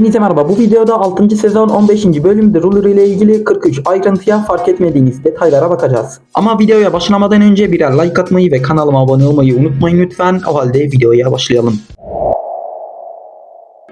Hepinize merhaba. Bu videoda 6. sezon 15. bölümde Ruler ile ilgili 43 ayrıntıya fark etmediğiniz detaylara bakacağız. Ama videoya başlamadan önce birer like atmayı ve kanalıma abone olmayı unutmayın lütfen. O halde videoya başlayalım.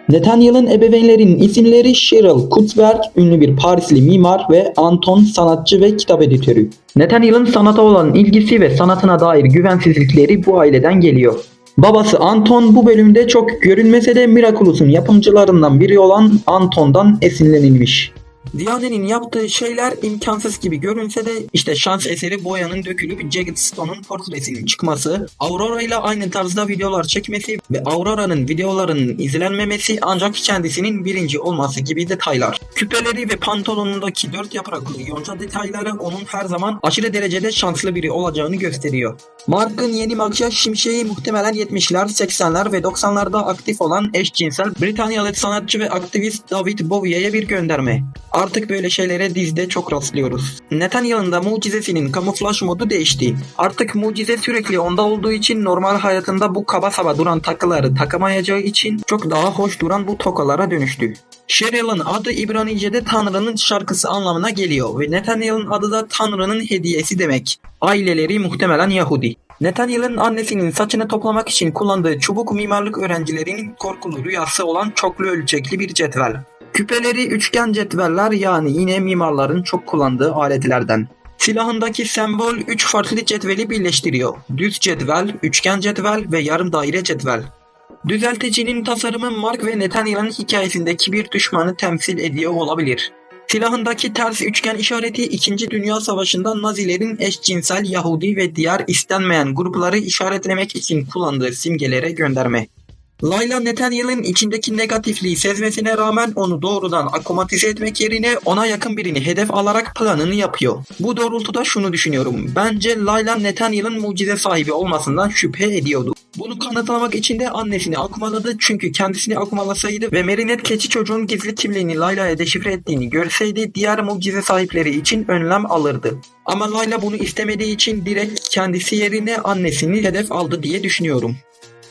Nathaniel'ın ebeveynlerinin isimleri Cheryl Kutzberg, ünlü bir Parisli mimar ve Anton sanatçı ve kitap editörü. Nathaniel'ın sanata olan ilgisi ve sanatına dair güvensizlikleri bu aileden geliyor. Babası Anton bu bölümde çok görünmese de Miraculous'un yapımcılarından biri olan Anton'dan esinlenilmiş. Diane'nin yaptığı şeyler imkansız gibi görünse de işte şans eseri boyanın dökülüp Jagged Stone'un portresinin çıkması, Aurora ile aynı tarzda videolar çekmesi ve Aurora'nın videolarının izlenmemesi ancak kendisinin birinci olması gibi detaylar. Küpeleri ve pantolonundaki dört yapraklı yonca detayları onun her zaman aşırı derecede şanslı biri olacağını gösteriyor. Mark'ın yeni makyaj şimşeği muhtemelen 70'ler, 80'ler ve 90'larda aktif olan eşcinsel Britanyalı sanatçı ve aktivist David Bowie'ye bir gönderme. Artık böyle şeylere dizide çok rastlıyoruz. Nathaniel'ın da mucizesinin kamuflaj modu değişti. Artık mucize sürekli onda olduğu için normal hayatında bu kaba saba duran takıları takamayacağı için çok daha hoş duran bu tokalara dönüştü. Cheryl'ın adı İbranice'de Tanrı'nın şarkısı anlamına geliyor ve Nathaniel'ın adı da Tanrı'nın hediyesi demek. Aileleri muhtemelen Yahudi. Nathaniel'ın annesinin saçını toplamak için kullandığı çubuk mimarlık öğrencilerinin korkulu rüyası olan çoklu ölçekli bir cetvel. Küpeleri üçgen cetveller yani yine mimarların çok kullandığı aletlerden. Silahındaki sembol 3 farklı cetveli birleştiriyor. Düz cetvel, üçgen cetvel ve yarım daire cetvel. Düzelticinin tasarımı Mark ve Nathaniel'ın hikayesindeki bir düşmanı temsil ediyor olabilir. Silahındaki ters üçgen işareti 2. Dünya Savaşı'nda Nazilerin eşcinsel Yahudi ve diğer istenmeyen grupları işaretlemek için kullandığı simgelere gönderme. Layla Nathaniel'in içindeki negatifliği sezmesine rağmen onu doğrudan akomatize etmek yerine ona yakın birini hedef alarak planını yapıyor. Bu doğrultuda şunu düşünüyorum. Bence Layla Nathaniel'in mucize sahibi olmasından şüphe ediyordu. Bunu kanıtlamak için de annesini akumaladı çünkü kendisini akumalasaydı ve Merinet keçi çocuğun gizli kimliğini Layla'ya deşifre ettiğini görseydi diğer mucize sahipleri için önlem alırdı. Ama Layla bunu istemediği için direkt kendisi yerine annesini hedef aldı diye düşünüyorum.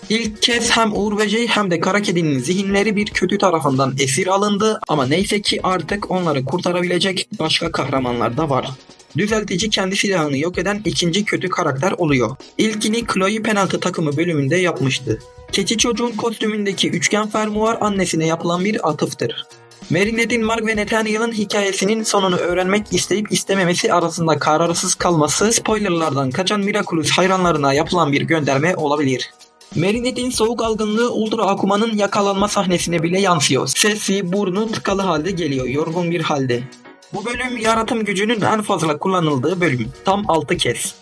İlk kez hem Uğur Böceği hem de Kara Kedi'nin zihinleri bir kötü tarafından esir alındı ama neyse ki artık onları kurtarabilecek başka kahramanlar da var. Düzeltici kendi silahını yok eden ikinci kötü karakter oluyor. İlkini Chloe penaltı takımı bölümünde yapmıştı. Keçi çocuğun kostümündeki üçgen fermuar annesine yapılan bir atıftır. Marinette'in Mark ve Nathaniel'ın hikayesinin sonunu öğrenmek isteyip istememesi arasında kararsız kalması spoilerlardan kaçan Miraculous hayranlarına yapılan bir gönderme olabilir. Marinette'in soğuk algınlığı Ultra Akuma'nın yakalanma sahnesine bile yansıyor. Sesi, burnu tıkalı halde geliyor, yorgun bir halde. Bu bölüm yaratım gücünün en fazla kullanıldığı bölüm. Tam 6 kez.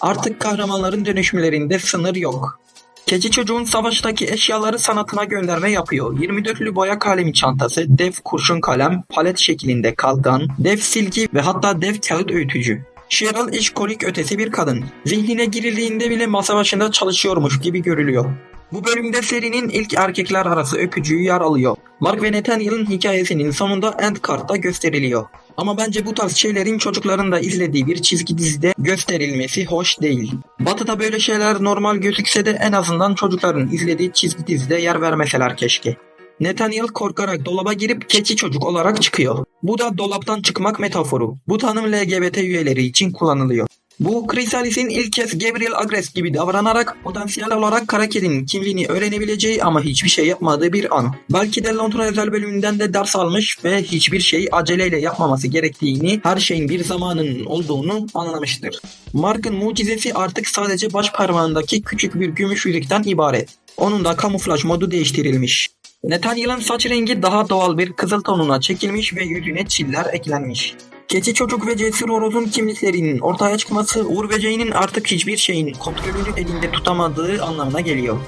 Artık kahramanların dönüşümlerinde sınır yok. Keçi çocuğun savaştaki eşyaları sanatına gönderme yapıyor. 24'lü boya kalemi çantası, dev kurşun kalem, palet şeklinde kalkan, dev silgi ve hatta dev kağıt öğütücü. Cheryl işkolik ötesi bir kadın. Zihnine girildiğinde bile masa başında çalışıyormuş gibi görülüyor. Bu bölümde serinin ilk erkekler arası öpücüğü yer alıyor. Mark ve Nathaniel'ın hikayesinin sonunda end kartta gösteriliyor. Ama bence bu tarz şeylerin çocukların da izlediği bir çizgi dizide gösterilmesi hoş değil. Batı'da böyle şeyler normal gözükse de en azından çocukların izlediği çizgi dizide yer vermeseler keşke. Nathaniel korkarak dolaba girip keçi çocuk olarak çıkıyor. Bu da dolaptan çıkmak metaforu. Bu tanım LGBT üyeleri için kullanılıyor. Bu Chrysalis'in ilk kez Gabriel Agres gibi davranarak potansiyel olarak kara kedinin kimliğini öğrenebileceği ama hiçbir şey yapmadığı bir an. Belki de Londra özel bölümünden de ders almış ve hiçbir şeyi aceleyle yapmaması gerektiğini, her şeyin bir zamanının olduğunu anlamıştır. Mark'ın mucizesi artık sadece baş parmağındaki küçük bir gümüş yüzükten ibaret. Onun da kamuflaj modu değiştirilmiş. Nathaniel'ın saç rengi daha doğal bir kızıl tonuna çekilmiş ve yüzüne çiller eklenmiş. Keçi çocuk ve cesur horozun kimliklerinin ortaya çıkması Uğur Böceği'nin artık hiçbir şeyin kontrolünü elinde tutamadığı anlamına geliyor.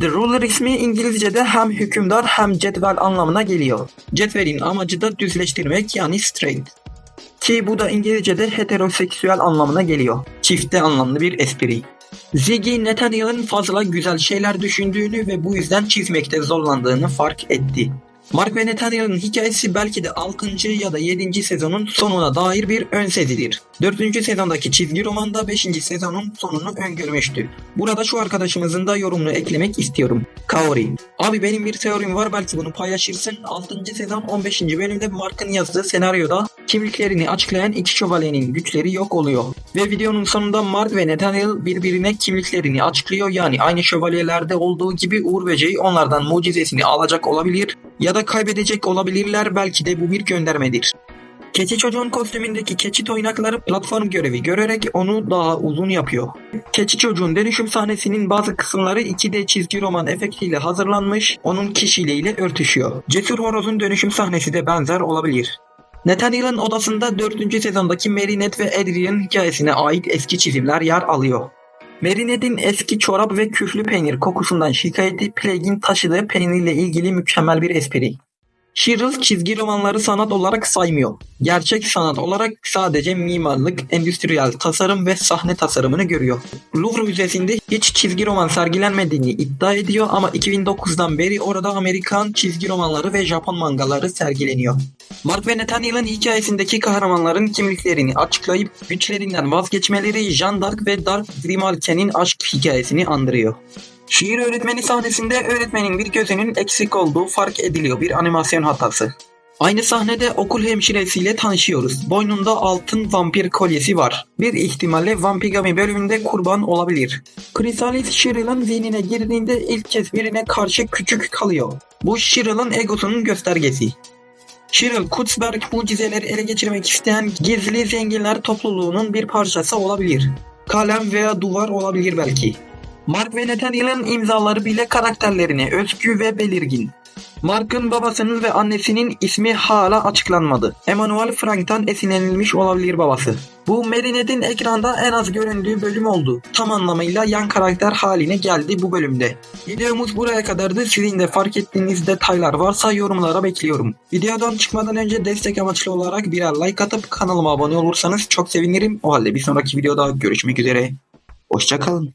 The Ruler ismi İngilizce'de hem hükümdar hem cetvel anlamına geliyor. Cetvelin amacı da düzleştirmek yani straight. Ki bu da İngilizce'de heteroseksüel anlamına geliyor. Çifte anlamlı bir espri. Ziggy Nathaniel'ın fazla güzel şeyler düşündüğünü ve bu yüzden çizmekte zorlandığını fark etti. Mark ve Nathaniel'ın hikayesi belki de 6. ya da 7. sezonun sonuna dair bir ön sezidir. 4. sezondaki çizgi romanda 5. sezonun sonunu öngörmüştü. Burada şu arkadaşımızın da yorumunu eklemek istiyorum. Kaori. Abi benim bir teorim var belki bunu paylaşırsın. 6. sezon 15. bölümde Mark'ın yazdığı senaryoda kimliklerini açıklayan iki şövalyenin güçleri yok oluyor. Ve videonun sonunda Mark ve Nathaniel birbirine kimliklerini açıklıyor. Yani aynı şövalyelerde olduğu gibi Uğur Böceği onlardan mucizesini alacak olabilir ya da kaybedecek olabilirler. Belki de bu bir göndermedir. Keçi çocuğun kostümündeki keçi toynakları platform görevi görerek onu daha uzun yapıyor. Keçi çocuğun dönüşüm sahnesinin bazı kısımları 2D çizgi roman efektiyle hazırlanmış, onun kişiliğiyle örtüşüyor. Cesur Horoz'un dönüşüm sahnesi de benzer olabilir. Nathaniel'ın odasında 4. sezondaki Marinette ve Adrian hikayesine ait eski çizimler yer alıyor. Marinette'in eski çorap ve küflü peynir kokusundan şikayeti Plague'in taşıdığı peynirle ilgili mükemmel bir espri. Cheryl çizgi romanları sanat olarak saymıyor. Gerçek sanat olarak sadece mimarlık, endüstriyel tasarım ve sahne tasarımını görüyor. Louvre Müzesi'nde hiç çizgi roman sergilenmediğini iddia ediyor ama 2009'dan beri orada Amerikan çizgi romanları ve Japon mangaları sergileniyor. Mark ve Nathaniel'ın hikayesindeki kahramanların kimliklerini açıklayıp güçlerinden vazgeçmeleri Jean d'Arc ve Dark Grimalkin'in aşk hikayesini andırıyor. Şiir öğretmeni sahnesinde öğretmenin bir gözünün eksik olduğu fark ediliyor bir animasyon hatası. Aynı sahnede okul hemşiresiyle tanışıyoruz. Boynunda altın vampir kolyesi var. Bir ihtimalle Vampigami bölümünde kurban olabilir. Chrysalis Cheryl'ın zihnine girdiğinde ilk kez birine karşı küçük kalıyor. Bu Cheryl'ın egosunun göstergesi. Cheryl Kutzberg mucizeleri ele geçirmek isteyen gizli zenginler topluluğunun bir parçası olabilir. Kalem veya duvar olabilir belki. Mark ve Nathaniel'ın imzaları bile karakterlerine özgü ve belirgin. Mark'ın babasının ve annesinin ismi hala açıklanmadı. Emmanuel Frank'tan esinlenilmiş olabilir babası. Bu Marinette'in ekranda en az göründüğü bölüm oldu. Tam anlamıyla yan karakter haline geldi bu bölümde. Videomuz buraya kadardı. Sizin de fark ettiğiniz detaylar varsa yorumlara bekliyorum. Videodan çıkmadan önce destek amaçlı olarak birer like atıp kanalıma abone olursanız çok sevinirim. O halde bir sonraki videoda görüşmek üzere. Hoşçakalın.